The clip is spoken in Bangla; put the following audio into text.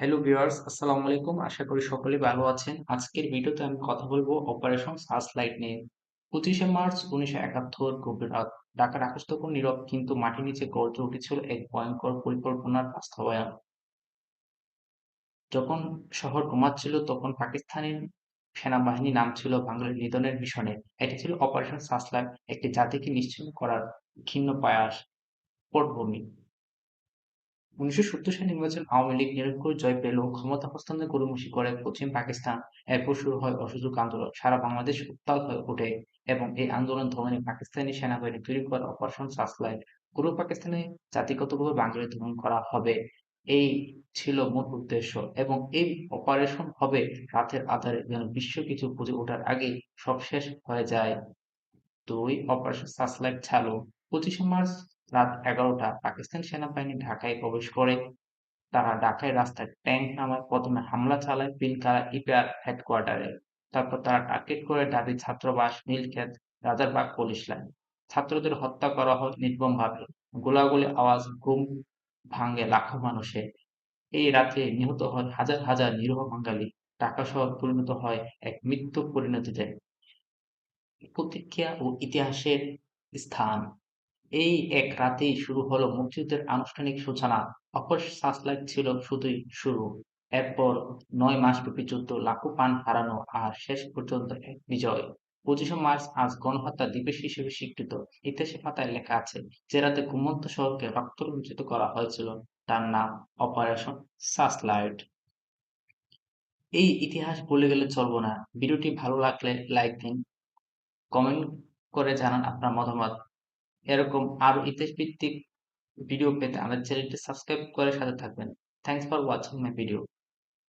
হ্যালো ভিউয়ার্স আসসালামু আলাইকুম। আশা করি সকলেই ভালো আছেন। আজকের ভিডিওতে আমি কথা বলব অপারেশন সার্চলাইট নিয়ে। পঁচিশে মার্চ উনিশশো একাত্তর ঢাকার আকাশ তখন নীরব, কিন্তু মাটির নিচে গর্জে উঠেছিল এক ভয়ঙ্কর পরিকল্পনার বাস্তবায়ন। যখন শহর ঘুমাচ্ছিল, তখন পাকিস্তানি সেনাবাহিনী নাম ছিল বাংলার নিধনের মিশনে। এটি ছিল অপারেশন সার্চলাইট একটি জাতিকে নিশ্চিহ্ন করার ক্ষীণ প্রয়াস, পটভূমি। উনিশশো সত্তর সালে নির্বাচন আওয়ামী লীগ নিরঙ্কুশ জয় পেলেও ক্ষমতা হস্তান্তর গড়িমসি করে পশ্চিম পাকিস্তান। এরপর শুরু হয় অসহযোগ আন্দোলন। সারা বাংলাদেশ উত্তাল হয়ে ওঠে এবং এই আন্দোলন ধরনে পাকিস্তানি সেনাবাহিনী তৈরি করা অপারেশন সার্চলাইট। পুরো পাকিস্তানে জাতিগতভাবে বাঙালি দমন করা হবে। এই ছিল মূল উদ্দেশ্য এবং এই অপারেশন হবে রাতের আধারে যেন বিশ্ব কিছু বুঝে ওঠার আগেই সব শেষ হয়ে যায়। দুই, অপারেশন সার্চলাইট চালু। পঁচিশে মার্চ রাত এগারোটা পাকিস্তান সেনাবাহিনী ঢাকায় প্রবেশ করে। তারা ঢাকায় রাস্তায় ট্যাঙ্ক নামায়, প্রথমে হামলা চালায় পিলকারা ইপিআর হেডকোয়ার্টারে। তারপর তারা টার্গেট করে দাবি, ছাত্রবাস নীলক্ষেত রাজারবাগ পুলিশ লাইন। ছাত্রদের হত্যা করা হয় নির্মমভাবে। গোলাগুলি আওয়াজ, ঘুম ভাঙে লাখো মানুষে এই রাতে নিহত হয় হাজার হাজার নিরীহ বাঙালি। ঢাকা শহর পরিণত হয় এক মৃত্যু পরিণতিতে। প্রতিক্রিয়া ও ইতিহাসের স্থান। এই এক রাতেই শুরু হলো মুক্তিযুদ্ধের আনুষ্ঠানিক সূচনা। অপর সার্চলাইট ছিল শুধুই শুরু। এরপর নয় মাসব্যাপী যুদ্ধ, লাখো পান হারানো আর শেষ পর্যন্ত এক বিজয়। পঁচিশে মার্চ আজ গণহত্যা দিবস হিসেবে স্বীকৃত। ইতিহাসের পাতায় লেখা আছে, যে রাতে ঘুমন্ত শহরকে রক্তরঞ্জিত করা হয়েছিল। তার নাম অপারেশন সার্চলাইট এই ইতিহাস বলে গেলে চলবো না। ভিডিওটি ভালো লাগলে লাইক দিন, কমেন্ট করে জানান আপনার মতামত। এরকম আরও ইতিহাস ভিত্তিক ভিডিও পেতে আমাদের চ্যানেলটি সাবস্ক্রাইব করে সাথে থাকবেন। Thanks for watching my video